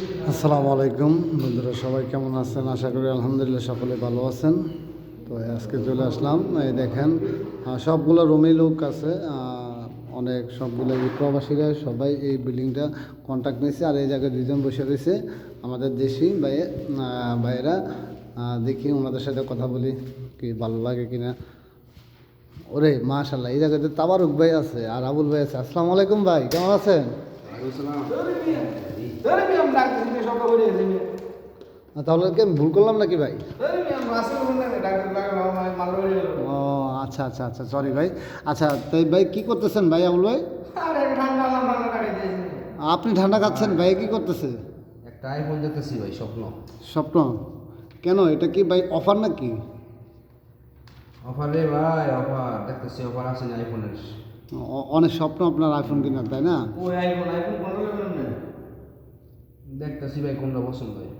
আসসালামু আলাইকুম। বন্ধুরা সবাই কেমন আছেন? আশা করি আলহামদুলিল্লাহ সকলে ভালো আছেন। তো আজকে চলে আসলাম। এই দেখেন সবগুলো রুমেই লোক আছে অনেক সবগুলো এই প্রবাসীরা সবাই এই বিল্ডিংটা কন্ট্যাক্ট নিয়েছে আর এই জায়গায় দুজন বসে রয়েছে। আমাদের দেশি ভাই ভাইয়েরা দেখি ওনাদের সাথে কথা বলি কি ভালো লাগে কিনা। ওরে মাশাল্লাহ এই জায়গাতে তাবারুক ভাই আছে আর আবুল ভাই আছে। আসসালামু আলাইকুম ভাই কেমন আছেন? করে তাহলে কি আমি ভুল করলাম নাকি ভাই? ও আচ্ছা আচ্ছা আচ্ছা সরি ভাই। আচ্ছা তাই ভাই কি করতেছেন ভাই আবুল ভাই? আপনি ঠান্ডা খাচ্ছেন ভাই কি করতেছে? একটা আইফোন দেখতেছি ভাই স্বপ্ন। স্বপ্ন? কেন এটা কি ভাই অফার নাকি? অফার রে ভাই অফার দেখতেছি অফার আছে আইফোনের অনেক স্বপ্ন আপনার আইফোন কেনার তাই না? ওই আইফোন আইফোন দেখতেছি ভাই কোনটা পছন্দ হয়।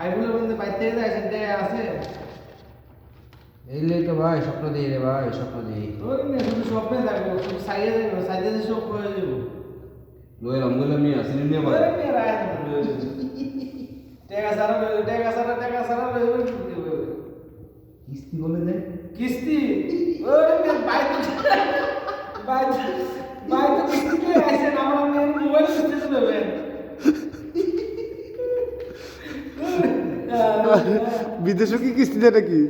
আইফোনের মধ্যে বাইতে যায় সেটা আছে এই তো ভাই স্বপ্ন দিই রে ভাই স্বপ্ন দিই ধরে নিয়ে শুধু স্বপ্নে থাকব শুধু সাইডে থাকব সাইডে সব হয়ে যাব। লইলাম লইলাম নিয়ে আসি নিয়ে ধরে নিয়ে রায় টাকা সারা টাকা সারা টাকা সারা কিস্তি বলে দে। কিস্তি? ওরে মে বাইক বিদেশে কি কিস্তি দেয় নাকি?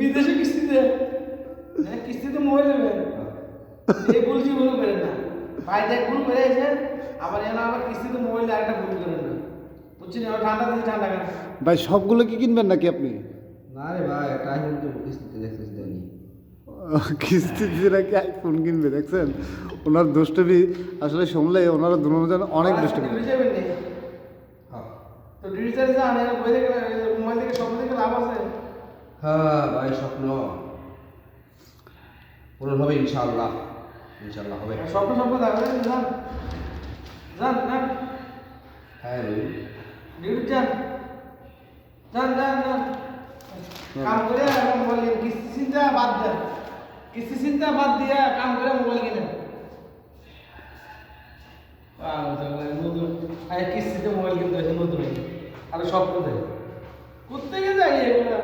বিদেশে কিস্তি দে হ্যাঁ কিস্তিতে মোবাইল নেবে। এই ভুল জীবনও করে না। ভাই দেখ ভুল করে আছে আবার আবার কিস্তিতে মোবাইল দিয়ে আরেকটা ভুল করে না। বুঝছি না ঠান্ডা ঠান্ডা কেন? ভাই সবগুলো কি কিনবেন নাকি আপনি? না রে ভাই একটা আইফোন তো কিস্তিতে দেখতেছি দেয়নি। দিয়ে নাকি আইফোন কিনবে দেখছেন? ওনার দুষ্টমি আসলে শুনলে ওনারা দুজন অনেক দুষ্টমি ডিউটি যাবেন নি হ্যাঁ চার্জ যান এর বই থেকে মোবাইল থেকে স্বপ্ন থেকে লাভ আছে? হ্যাঁ ভাই স্বপ্ন। পূরণ হবে ইনশাআল্লাহ ইনশাআল্লাহ হবে। স্বপ্ন স্বপ্ন থাকবে যান। যান যান। হ্যাঁ ভাই। ডিউটি যান। যান যান যান। কাম করে মোবাইল কিনে কিস্তি চিন্তা বাদ দেন। কিস্তি চিন্তা বাদ দিয়া কাম করে মোবাইল কিনে নতুন আর কিস্তিতে মোবাইল কিনতে হয়েছে নতুন। আর স্বপ্ন দেয় কোথেকে যাই এগুলা?